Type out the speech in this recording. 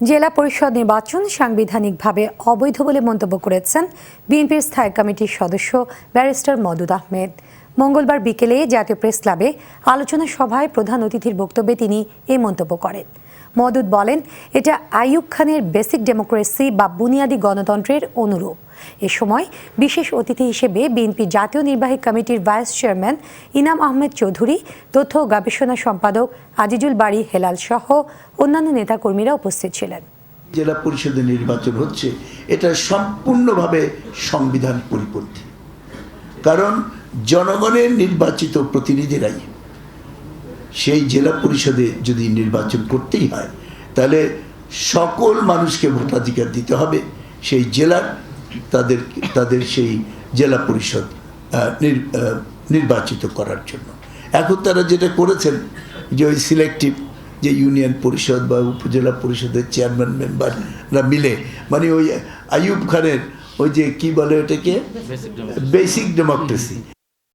জেলা পরিষদ নির্বাচন সাংবিধানিকভাবে অবৈধ বলে মন্তব্য করেছেন বিএনপির স্থায়ী কমিটির সদস্য ব্যারিস্টার মদুদ আহমেদ। মঙ্গলবার বিকেলে জাতীয় প্রেস ক্লাবে আলোচনা সভায় প্রধান অতিথির বক্তব্যে তিনি এই মন্তব্য করেন। মদুদ বলেন, এটা আইয়ুব খানের বেসিক ডেমোক্রেসি বা বুনিয়াদী গণতন্ত্রের অনুরূপ। এ সময় বিশেষ অতিথি হিসেবে বিএনপি জাতীয় নির্বাহী কমিটির ভাইস চেয়ারম্যান ইনাম আহমেদ চৌধুরী, তথ্য গবেষণা সম্পাদক আজিজুল বাড়ি হেলাল সহ অন্যান্য নেতাকর্মীরা উপস্থিত ছিলেন। জেলা পরিষদের নির্বাচন হচ্ছে, এটা সম্পূর্ণভাবে সংবিধান পরিপন্থী। কারণ জনগণের নির্বাচিত প্রতিনিধিরাই সেই জেলা পরিষদে যদি নির্বাচন করতেই হয় তাহলে সকল মানুষকে ভোটাধিকার দিতে হবে। সেই জেলার তাদের তাদের সেই জেলা পরিষদ নির্বাচিত করার জন্য। এখন তারা যেটা করেছেন যে ওই সিলেক্টিভ যে ইউনিয়ন পরিষদ বা উপজেলা পরিষদের চেয়ারম্যান মেম্বাররা মিলে মানে ওই আইয়ুব খানের ওই যে কি বলে ওটাকে? Basic democracy